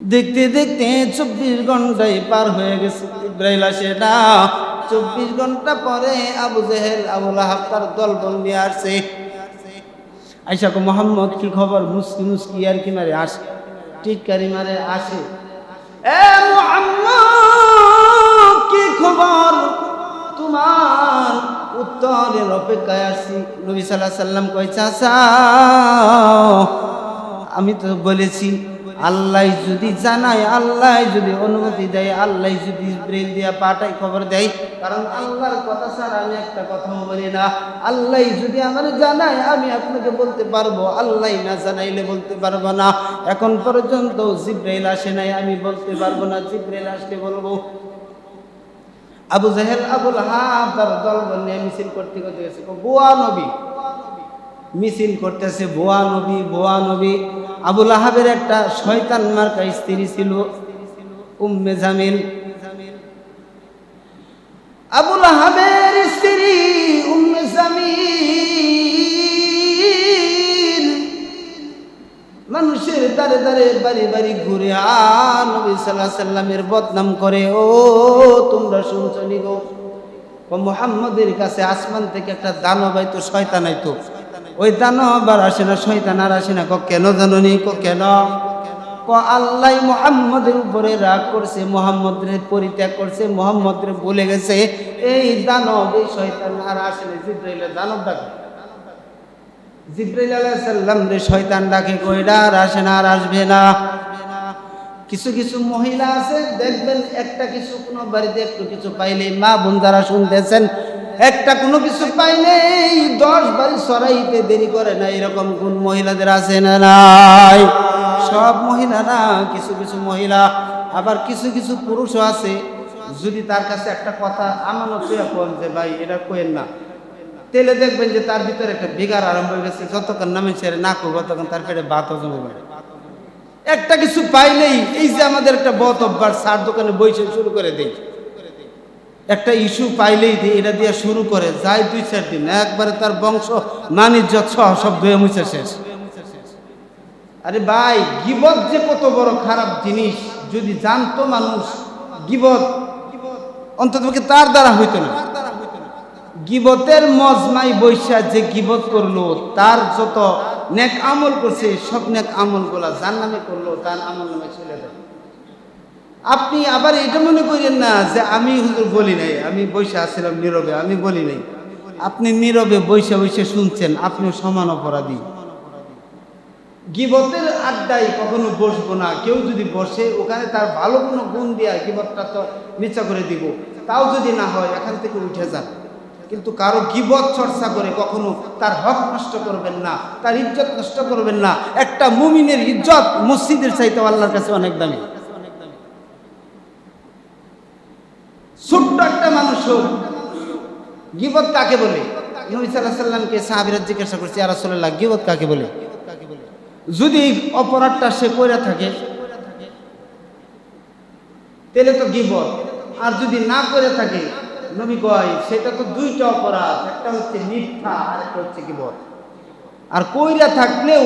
দেখতে দেখতে চব্বিশ ঘন্টায় পার হয়ে গেছে। ইব্রাহিল আসে না চব্বিশ ঘণ্টা পরে আবু জেহেল আবুল আহাব তার দল বল নিয়ে আসছে। আইসা কো মোহাম্মদ, কি খবর? মুসকি মুসকি আর কি মারে আসে টিটকারি মারে আসে। এ মোহাম্মদ, কি খবর? তোমার উত্তরের অপেক্ষায় আসছি নবী সাল্লাহ সাল্লাম কয়, চাচা, আমি তো বলেছি আল্লাহ যদি জানায়, আল্লাহ যদি অনুমতি দেয়, আল্লাহ যদি ব্রেল দিয়া পাঠাই খবর দেয়, কারণ আল্লাহর কথা ছাড়া আমি একটা কথাও বলি না। আল্লাহ যদি আমার জানায়, আমি আপনাকে বলতে পারব, আল্লাহ না জানাইলে বলতে পারব না। এখন পর্যন্ত জিব্রাইল আসে নাই, আমি বলতে পারব না, জিব্রাইল আসলে বলব। আবু জাহেল, আবুল হাব তার দল নিয়ে মিছিল করতে করতে গেছে। বুয়া নবী। মিছিল করতেছে, বোয়া নবী বোয়া নবী। আবুল আহাবের একটা শয়তান মার্কা স্ত্রী ছিল, উম্মে জামিল। আবুল আহাবের স্ত্রী উম্মে জামিল। মানুষের দাঁড়ে দাঁড়ে বাড়ি বাড়ি ঘুরে আ, নবী সাল্লাহ সাল্লামের বদনাম করে, ও, তোমরা শুনছো নি গো? ও মোহাম্মদের কাছে আসমান থেকে একটা দানব আইতো, শয়তান আইতো। ওই আর আসে না, শয়তান আর আসে না, ক কেন জানো নি ক কেন? ক আল্লাহ মোহাম্মদের উপরে রাগ করছে, মোহাম্মদের পরিত্যাগ করছে, মোহাম্মদের বলে গেছে। এই দানব এই শয়তান আর আসে না জিব্রাইলের দানব ডাকে। জিব্রাইল আলাইহিস সালাম রে শয়তান ডাকে কইরা আর আসে না, আর আসবে না। কিছু কিছু মহিলা আছে, দেখবেন একটা কিছু কোনো বাড়িতে একটু কিছু পাইলে মা বোন যারা শুনতেছেন একটা কোনো কিছু পাইলেই দশ বাড়ি সরাইতে দেরি করে না, এরকম কোন মহিলাদের আছে না নাই? সব মহিলা না, কিছু কিছু মহিলা, আবার কিছু কিছু পুরুষও আছে। যদি তার কাছে একটা কথা আমানত কোন যে, ভাই, এটা কোয়েন না। তেলে দেখবেন যে তার ভিতরে একটা বিগার আরম্ভ হয়ে গেছে, যতক্ষণ নামে ছেড়ে না করব তখন তার পেটে বাত হজম হবে একটা কিছু পাইলেই এই যে আমাদের একটা বত অভ্যাস, সার দোকানে বইসে শুরু করে দেই। একটা ইস্যু পাইলেই দিই এটা দিয়ে শুরু করে যায় দুই চার দিন, একবারে তার বংশ মানিজ্য সহ সব ধুয়ে মুছে শেষ। আরে ভাই, গিবত যে কত বড় খারাপ জিনিস, যদি জানতো মানুষ, গিবত, অন্তত তার দ্বারা হইতো না। গিবতের মজমাই বৈশা যে গিবত করল, তার যত নেক আমল করছে, সব নেক আমলগুলা যার নামে করল, তার আমল নামে চলে যায়। আপনি আবার এটা মনে করেন না যে আমি হুজুর বলি নাই, আমি বৈশা আসছিলাম নীরবে, আমি বলি নাই। আপনি নীরবে বৈশা বৈশা শুনছেন আপনি সমান অপরাধী। গিবতের আড্ডায় কখনো বসবো না, কেউ যদি বসে, ওখানে তার ভালো কোনো গুণ দিয়া গিবতটা তো নিচা করে দিব। তাও যদি না হয়, এখান থেকে উঠে যান। কিন্তু কারও গিবত চর্চা করে কখনো তার হক নষ্ট করবেন না, তার ইজ্জত নষ্ট করবেন না। একটা মুমিনের ইজ্জত মসজিদের চাইতে আল্লাহর কাছে অনেক দামি। ছোট্ট একটা মানুষ হোক। গিবত কাকে বলে? নবী সাল্লামকে সাহাবিরাত জিজ্ঞাসা করছি আর রাসূলুল্লাহ, গিবত কাকে বলে? যদি অপরাধটা সে করে থাকে, তাহলে তো গিবত। আর যদি না করে থাকে, নবী কয়, সেটা তো দুইটা অপরাধ, একটা হচ্ছে মিথ্যা আর একটা হচ্ছে গিবত। আর কইরা থাকলেও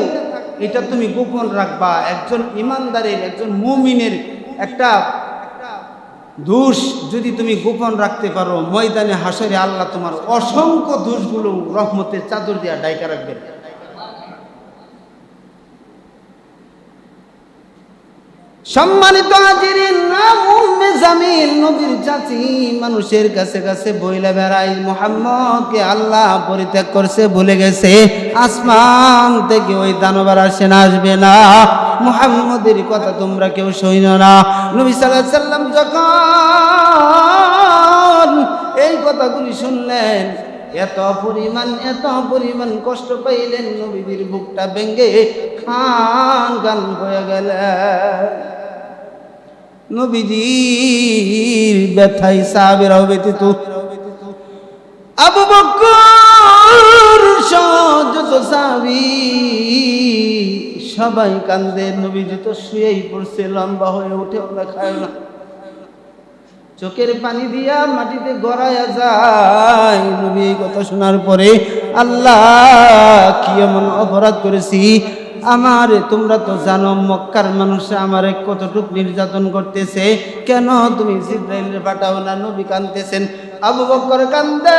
এটা তুমি গোপন রাখবা। একজন ইমানদারের, একজন মুমিনের একটা দোষ যদি তুমি গোপন রাখতে পারো, ময়দানে হাসরে আল্লাহ তোমার অসংখ্য দোষগুলো রহমতের চাদর দিয়া ডাইকা রাখবেন। সম্মানিত হাজিরিন, নাম উম্মে জামিল, নবীর চাচি মানুষের কাছে কাছে বইলা বেড়াই, মোহাম্মদকে আল্লাহ পরিত্যাগ করছে, ভুলে গেছে। আসমান থেকে ওই দানবার আসে না, আসবে না। মুহাম্মদের কথা তোমরা কেউ সইন না। নবী সাল্লাহ সাল্লাম যখন এই কথাগুলি শুনলেন, এত পরিমাণ এত পরিমাণ কষ্ট পাইলেন নবীদের বুকটা ভেঙ্গে খান গান হয়ে গেলেন। নবীজির ব্যথাই সাহাবেরাও ব্যতীত। আবু বকর যত সাহাবি সবাই কান্দে, নবীজি তো শুয়েই পড়ছে, লম্বা হয়ে উঠে ওরা খায় না। চোখের পানি দিয়া মাটিতে গড়াইয়া যায়, নবী কথা শোনার পরে আল্লাহ কি এমন অপরাধ করেছি? আমারে, তোমরা তো জানো, মক্কার মানুষ আমারে কতটুক নির্যাতন করতেছে। কেন তুমি জিব্রাইলের পাঠাও না নবী কানতেছেন? আবু বক্কর কান্দে।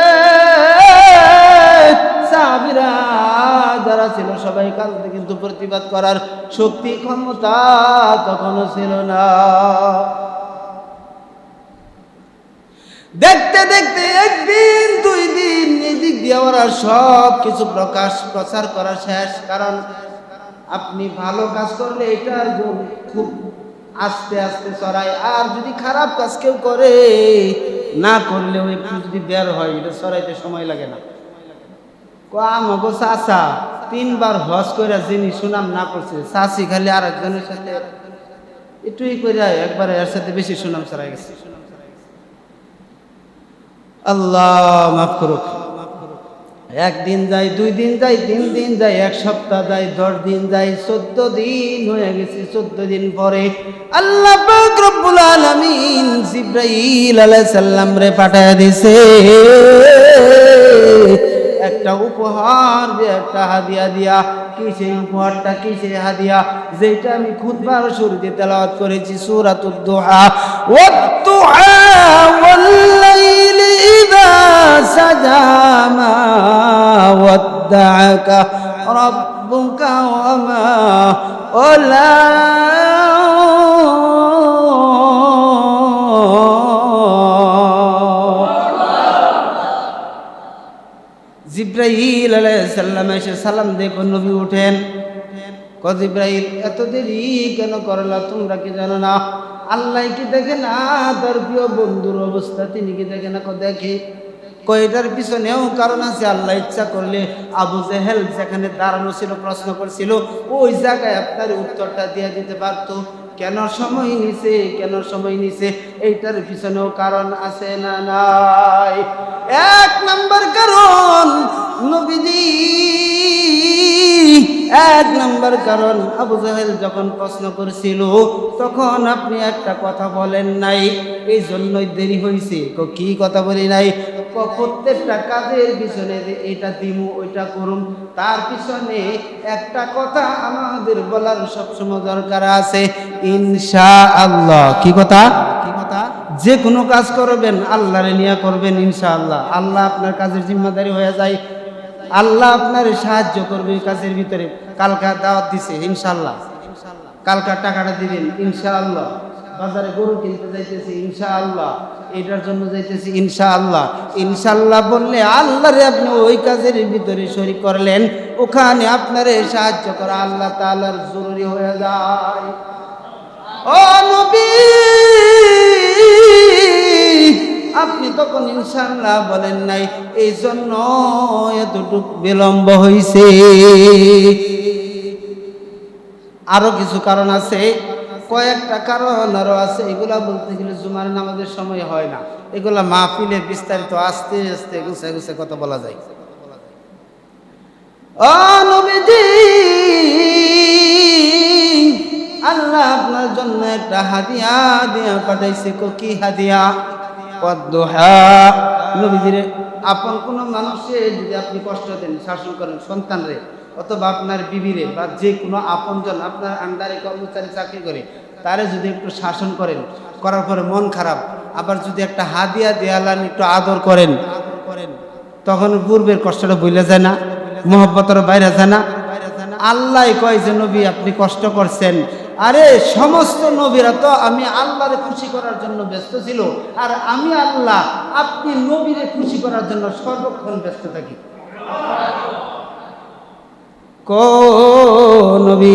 যারা ছিল, সবাই কান্দে, কিন্তু প্রতিবাদ করার শক্তি, ক্ষমতা তখনও ছিল না। দেখতে দেখতে একদিন, দুই দিন, এদিক দিয়ে ওরা সব কিছু প্রকাশ, প্রচার করা শেষ। কারণ আপনি ভালো কাজ করলে এটা খুব আস্তে আস্তে ছড়ায়। আর যদি খারাপ কাজ কেউ করে, না করলেও একটু যদি বের হয়, এটা ছড়াইতে সময় লাগে না। কো আমাগো চাচা, তিনবার হজ করে যিনি সুনাম না করছে, চাচি খালি আর একজনের সাথে একটুই করে একবার এর সাথে বেশি সুনাম ছড়াই গেছে। আল্লাহ, মাফ করুক। একদিন যাই, দুই দিন যাই, তিন দিন যাই, এক সপ্তাহ যাই, দশ দিন যাই, চোদ্দ দিন হয়ে গেছে, চোদ্দ দিন পরে আল্লাহ রব্বুল আলামিন জিব্রাইল সালাম রে পাঠায় দিছে। একটা উপহার যে একটা হাদিয়া দিয়া, কি সেই উপহারটা, কি সেই হাদিয়া যেটা আমি খুদবার শুরুতে তেলাওয়াত করেছি, সূরাতুদ দুহা। ওয়াত-দুহা ওয়াল-লাইলি সাজা মা ওয়াদ্দাআকা রাব্বুকা ওয়া মা জিব্রাহিল আলাইসাল্লাম এসে সালাম দেখো নবী উঠেন। ক জিব্রাহিল এত দেরি কেন করলা তোমরা কি জানো না? আল্লাহ কি দেখে না? তার প্রিয় বন্ধুর অবস্থা তিনি কি দেখে না? দেখে। কয়টার পিছনেও কারণ আছে। আল্লাহ ইচ্ছা করলে আবু জেহেল যেখানে দাঁড়ানো ছিল, প্রশ্ন করছিল, ওই জায়গায় আপনার উত্তরটা দিয়ে দিতে পারতো। কেন সময় নিছে? কেন সময় নিছে? এইটার পিছনেও কারণ আছে না নাই? এক নম্বর কারণ নবীজি এক নম্বর কারণ আবু জাহেল যখন প্রশ্ন করছিল, তখন আপনি একটা কথা বলেন নাই। এই জন্যই দেরি হয়েছে কি কথা বলি নাই? প্রত্যেকটা কাজের পিছনে যে এটা দিমু, ওইটা করুম, তার পিছনে একটা কথা আমাদের বলার সবসময় দরকার আছে। ইনশা আল্লাহ কি কথা? কি কথা? যে কোনো কাজ করবেন, আল্লাহরে নিয়ে করবেন ইনশাআল্লাহ। আল্লাহ আপনার কাজের জিম্মাদারি হয়ে যায়। আল্লাহ আপনার সাহায্য করবে কাজের ভিতরে। কালকা দাওয়াত দিছে, ইনশাআল্লাহ। কালকার টাকাটা দিবেন, ইনশাআল্লাহ। বাজারে গরু কিনতে যাইতেছি, ইনশাআল্লাহ। এটার জন্য যাইতেছি, ইনশাআল্লাহ। ইনশাআল্লাহ বললে আল্লাহরে আপনি ওই কাজের ভিতরে শরীক করলেন, ওখানে আপনারে সাহায্য করা আল্লাহ তাআলার জরুরি হয়ে যায়। ও নবী! আপনি তখন ইনশাল্লাহ বলেন নাই এই জন্য এতটুক বিলম্ব হয়েছে আরও কিছু কারণ আছে, কয়েকটা কারণ আরও আছে, এগুলা বলতে গেলে জুমার নামাজের সময় হয় না। এগুলা মাহফিলে বিস্তারিত আস্তে আস্তে গুছে গুছে কথা বলা যায়। আল্লাহ আপনার জন্য একটা হাদিয়া দিয়া পাঠাইছে। কি হাদিয়া? আপন কোন মানুষে যদি আপনি কষ্ট দেন, শাসন করেন সন্তানরে অথবা আপনার বিবিরে বা যে কোনো আপনজন আপনার আন্ডারে কর্মচারী চাকরি করে, তারে যদি একটু শাসন করেন, করার পরে মন খারাপ, আবার যদি একটা হাদিয়া দেয়ালান একটু আদর করেন করেন তখন পূর্বের কষ্টটা বইলে যায় না, মোহব্বতের বাইরে যায় না। আল্লাহ কয় যে, নবী, আপনি কষ্ট করছেন। আরে, সমস্ত নবীরা তো আমি আল্লাহরে খুশি করার জন্য ব্যস্ত ছিল। আর আমি আল্লাহ, আপনি নবীরে খুশি করার জন্য সর্বক্ষণ ব্যস্ত থাকি। ক নবী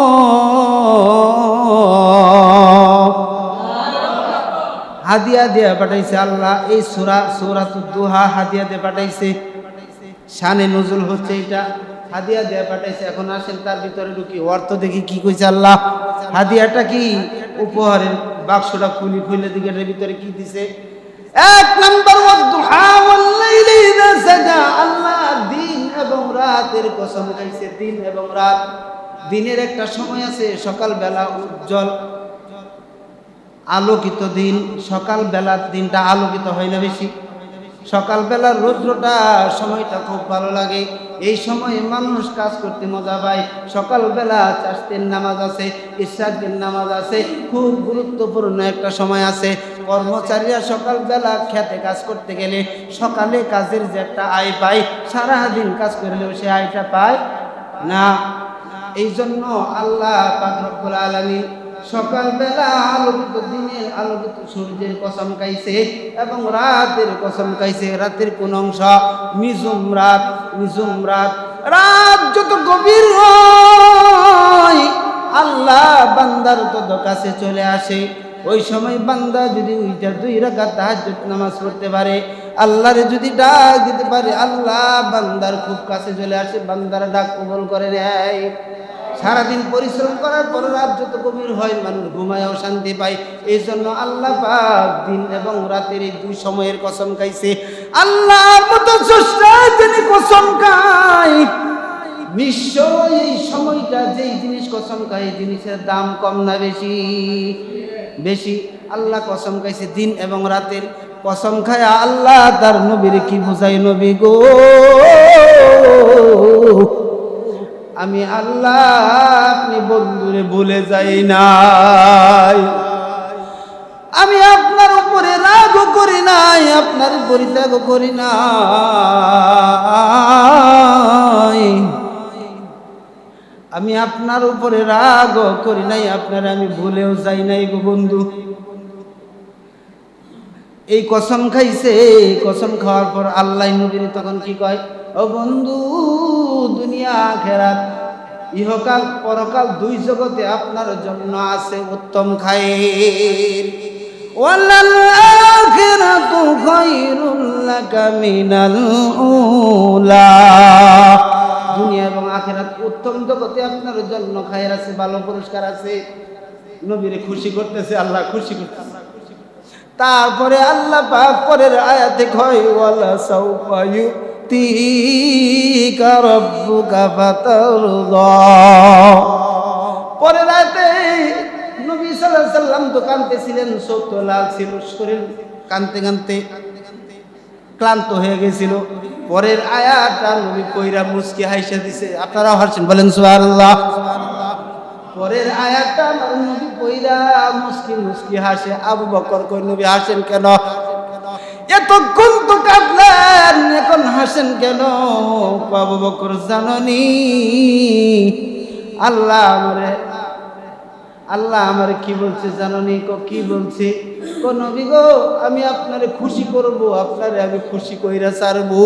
হাদিয়া দিয়া পাঠাইছে আল্লাহ। এই সুরা, সুরাত দুহা হাদিয়া দিয়ে পাঠাইছে। শানে নজুল হচ্ছে এটা হাদিয়া দেয়া পাঠাইছে। এখন আসেন তার ভিতরে ঢুকি। অর্থ দেখি কি কইছে আল্লাহ। হাদিয়াটা কি? উপহারের বাক্সটা খুলি, খুলে দিকে এটার ভিতরে কি দিছে। এক নম্বর আল্লাহ দিন এবং রাতের কসম খাইছে। দিন এবং রাত। দিনের একটা সময় আছে, সকালবেলা উজ্জ্বল। আলোকিত দিন, সকালবেলার দিনটা আলোকিত হয় না বেশি। সকালবেলার রৌদ্রটা, সময়টা খুব ভালো লাগে। এই সময়ে মানুষ কাজ করতে মজা পায়। সকালবেলা চাষতের নামাজ আছে ইশাকের নামাজ আছে, খুব গুরুত্বপূর্ণ একটা সময় আছে। কর্মচারীরা সকালবেলা খেতে কাজ করতে গেলে সকালে কাজের যে একটা আয় পায়, সারাদিন কাজ করলেও সে আয়টা পায় না। এই জন্য আল্লাহ পাক আলামিন সকালবেলা আলোকিত দিনের আলোকিত সূর্যের কসম খাইছে এবং রাতের কসম খাইছে। রাতের কোন অংশ? মিজুম রাত মিজুম রাত। রাত যত গভীর আল্লাহ বান্দার তত কাছে চলে আসে। ওই সময় বান্দা যদি ওইটা দুই রাকাত তাহাজ্জুদ নামাজ পড়তে পারে, আল্লাহরে যদি ডাক দিতে পারে, আল্লাহ বান্দার খুব কাছে চলে আসে। বান্দার ডাক কবল করে নেয়। সারাদিন পরিশ্রম করার পর রাত যত গভীর হয় মানুষ ঘুমায়ও শান্তি পায়। এই জন্য আল্লাহ পাক দিন এবং রাতের এই দুই সময়ের কসম খাইছে। আল্লাহর মতো যিনি কসম খায় নিশ্চয় এই সময়টা যেই জিনিস কসম খায়, এই জিনিসের দাম কম না বেশি? বেশি। আল্লাহ কসম খাইছে দিন এবং রাতের কসম খায় আল্লাহ তার নবীর কি বুঝাই নবী গো? আমি আল্লাহ, আপনি বন্ধুরে ভুলে যাই নাই। আমি আপনার উপরে রাগ করি নাই, আপনার পরিত্যাগ করি নাই। আমি আপনার উপরে রাগ করি নাই, আপনার আমি ভুলেও যাই নাই গো বন্ধু। এই কসম খাইছে কসম খাওয়ার পর আল্লাহ নবীর তখন কি কয়? ও বন্ধু, দুনিয়া খেরাত ইহকাল পরকাল দুই জগতে আপনার জন্য আছে উত্তম খায়ের ওয়ালাল আখিরাতু খায়রুল লাকা মিনাল দুনিয়া এবং আখিরাত উত্তম জগতে আপনার জন্য খায়ের আছে, ভালো পুরস্কার আছে। নবীরে খুশি করতেছে, আল্লাহ খুশি করতেছে। তারপরে আল্লাহ পাক পরের আয়াতে কয়, ওয়ালা সাউফা পরের আয়াতে নবী আলাইহি সাল্লাম তো কাঁদতেছিলেন সত্য লাগছিল শরীর কাঁদতে কাঁদতে ক্লান্ত হয়ে গেছিল। পরের আয়াটা নবী কইরা মুস্কি হাইসা দিছে আপনারা হারছেন বলেন সুবহানাল্লাহ। পরের আয়াটা নবী কইরা মুস্কি মুস্কি হাসে, আবু বকর কই, নবী, হাসেন কেন? এতক্ষণ তো কাঁদলেন, এখন হাসেন কেন? আবু বকর জাননি। আল্লাহ আমারে আল্লাহ আমারে কি বলছে জাননি? কো কি বলছে? কো নবী গো, আমি আপনারে খুশি করব, আপনারে আমি খুশি কইরা ছাড়বো।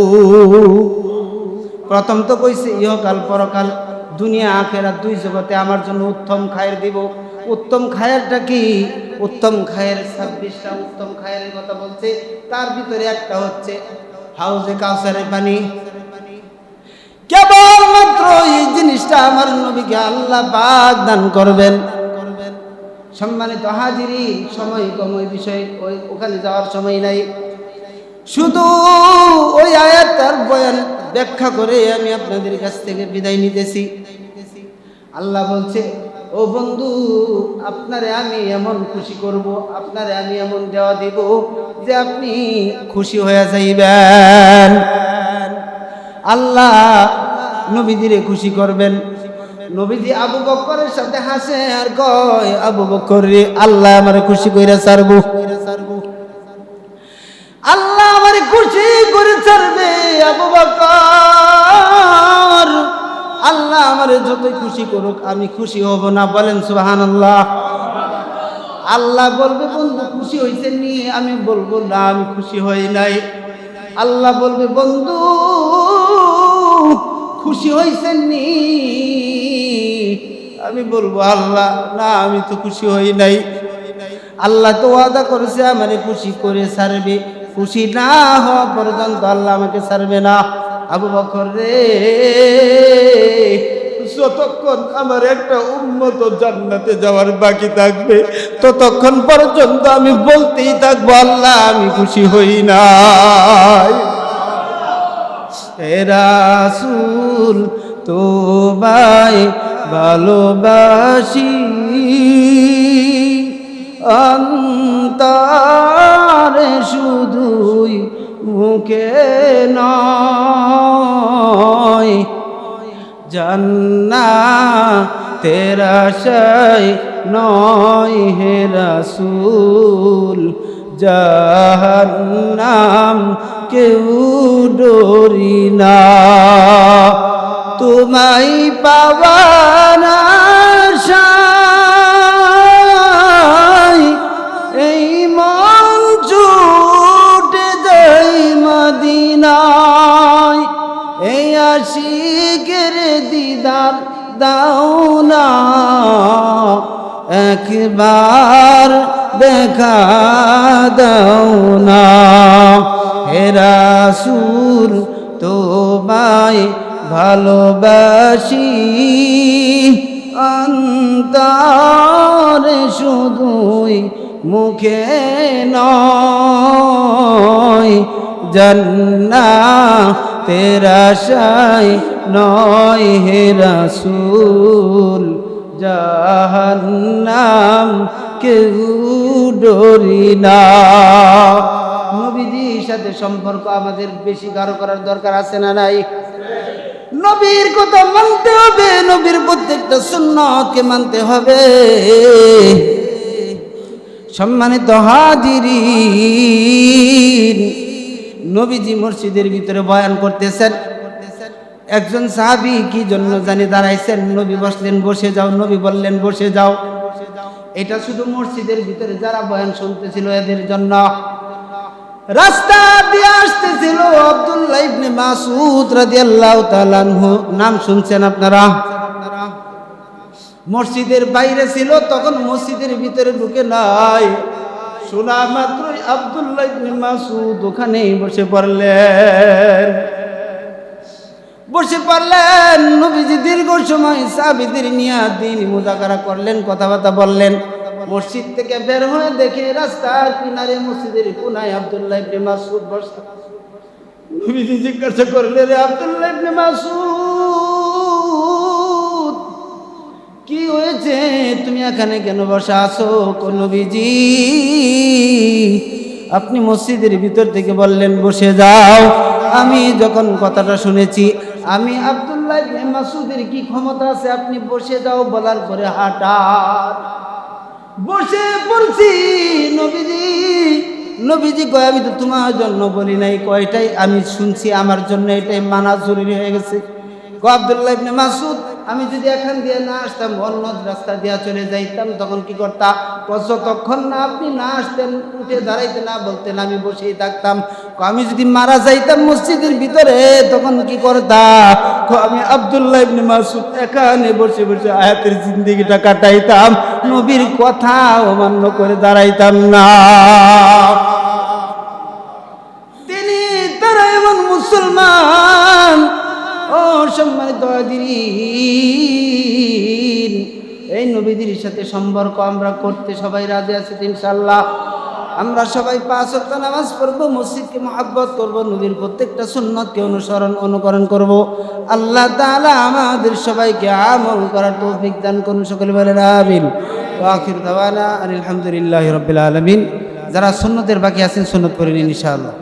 প্রথম তো কইছে, ইহকাল পরকাল দুনিয়া আখেরা দুই জগতে আমার জন্য উত্তম খায়ের দিব। উত্তম খায়েরটা কি? উত্তম খায়ের ছাব্বিশটা উত্তম খায়ের কথা বলছে। তার ভিতরে একটা হচ্ছে হাউজে কাউসারের পানি কেবলমাত্র এই জিনিসটা আমার নবীকে আল্লাহ বাগ দান করবেন। সম্মানিত হাজিরি, সময় কম ওই বিষয়ে, ওই ওখানে যাওয়ার সময় নাই। শুধু ওই আয়াতটার বয়ান ব্যাখ্যা করে আমি আপনাদের কাছ থেকে বিদায় নিতেছি। আল্লাহ বলছে ও বন্ধু, আপনারে আমি এমন খুশি করব, আপনারে আমি এমন দেওয়া দিব যে আপনি খুশি হয়ে যাইবেন। আল্লাহ নবীজিরে খুশি করবেন। নবীজি আবু বক্করের সাথে হাসে আর কয়, আবু বক্কর রে আল্লাহ আমার খুশি কইরা সারবো আল্লাহ আমার খুশি করে ছাড়বে। আমার যতই খুশি করুক, আমি খুশি হব না, বলেন সুবাহান আল্লাহ আল্লাহ বলবে, বন্ধু, খুশি হয়েছে নি? আমি বলব, না, আমি খুশি হই নাই। আল্লাহ বলবে, বন্ধু, খুশি হয়েছেন নি? আমি বলব, আল্লাহ, না, আমি তো খুশি হই নাই। আল্লাহ তো ওয়াদা করেছে, আমারে খুশি করে ছাড়বে। খুশি না হওয়া পর্যন্ত আল্লাহ আমাকে ছাড়বে না। আবু বকর রে যতক্ষণ আমার একটা উন্মত জান্নাতে যাওয়ার বাকি থাকবে, ততক্ষণ পর্যন্ত আমি বলতেই থাকব, আল্লাহ, আমি খুশি হই নাই। রাসূল, তোমায় ভালোবাসি। অন্তরে শুধুই মুখে নয় জান্না তেরা শাই নয় হে রাসূল জাহান্নাম কেউ ডরি না। তোমায় পাওয়ানা একবার দেখা দাও না। হেরাসুর তোমায় ভালোবাসি। অন্তরে শুধুই মুখে নয় জন্না তেরা শাই নয় হে রাসূল। জাহান্নাম কেউ ডরি না। নবীজির সাথে সম্পর্ক আমাদের বেশি গাঢ় করার দরকার আছে না নাই? নবীর কথা মানতে হবে, নবীর প্রত্যেকটা সুন্নতকে মানতে হবে। সম্মানিত হাজিরিন, নবীজি মসজিদের ভিতরে বয়ান করতেছেন একজন সাহাবি কি জন্য জানি দাঁড়াইছেন? নবী বসলেন, বসে যাও। নবী বললেন, বসে যাও। এটা শুধু মসজিদের ভিতরে যারা বয়ান শুনতেছিল এদের জন্য। রাস্তা দিয়ে আসতেছিল আব্দুল্লাহ ইবনে মাসুদ রাদিয়াল্লাহু তাআলা নাম শুনছেন আপনারা? মসজিদের বাইরে ছিল, তখন মসজিদের ভিতরে ঢুকে নাই। শোনা মাত্রই আব্দুল্লাহ ইবনে মাসুদ ওখানেই বসে পড়লেন। বসে পারলেন, নবীজি দীর্ঘ সময় সাবিদের নিয়ে দিন মুজাকারা করলেন, কথাবার্তা বললেন। মসজিদ থেকে বের হয়ে দেখে রাস্তার কিনারে মসজিদের কোনায় আব্দুল্লাহ ইবনে মাসুদ বসা। নবীজি জিজ্ঞাসা করলেন রে আব্দুল্লাহ ইবনে মাসুদ কি হয়েছে? তুমি এখানে কেন বসা আছো? নবীজি, আপনি মসজিদের ভিতর থেকে বললেন, বসে যাও। আমি যখন কথাটা শুনেছি আমি আবদুল্লাহ মাসুদের কি ক্ষমতা আছে? আপনি বসে যাও, বলার পরে হাঁটার বসে পড়ছি, নবীজি নবীজি কয়, আমি তো তোমার জন্য বলি নাই। কয়টাই আমি শুনছি, আমার জন্য এটাই মানা জরুরি হয়ে গেছে। আবদুল্লাহ মাসুদ আমি যদি এখান দিয়ে না আসতাম অন্য রাস্তা দিয়ে চলে যাইতাম, তখন কি করতাম যতক্ষণ না আপনি না আসতেন, উঠে দাঁড়াইতে না বলতেন, আমি বসেই থাকতাম। আমি যদি মারা যাইতাম মসজিদের ভিতরে, তখন কি করতাম আমি আব্দুল্লাহ ইবনে মাসুদ এখানে বসে বসে আয়াতের জিন্দিগিটা কাটাইতাম। নবীর কথা অমান্য করে দাঁড়াইতাম না। সম্মানিত এই নবীদের সাথে সম্পর্ক আমরা করতে সবাই রাজি আছি ইনশাল্লাহ আমরা সবাই পাঁচ ওয়াক্ত নামাজ পড়ব, মসজিদকে মহাব্বত করব, নবীর প্রত্যেকটা সুন্নতকে অনুসরণ, অনুকরণ করব। আল্লাহ তাআলা আমাদের সবাইকে আমল করার তৌফিক দান করুন, সকলে বলেন আমিন। আলহামদুলিল্লাহি রাব্বিল আলামিন। যারা সুন্নতের বাকি আছেন সুন্নত নিন ইনশাআল্লাহ।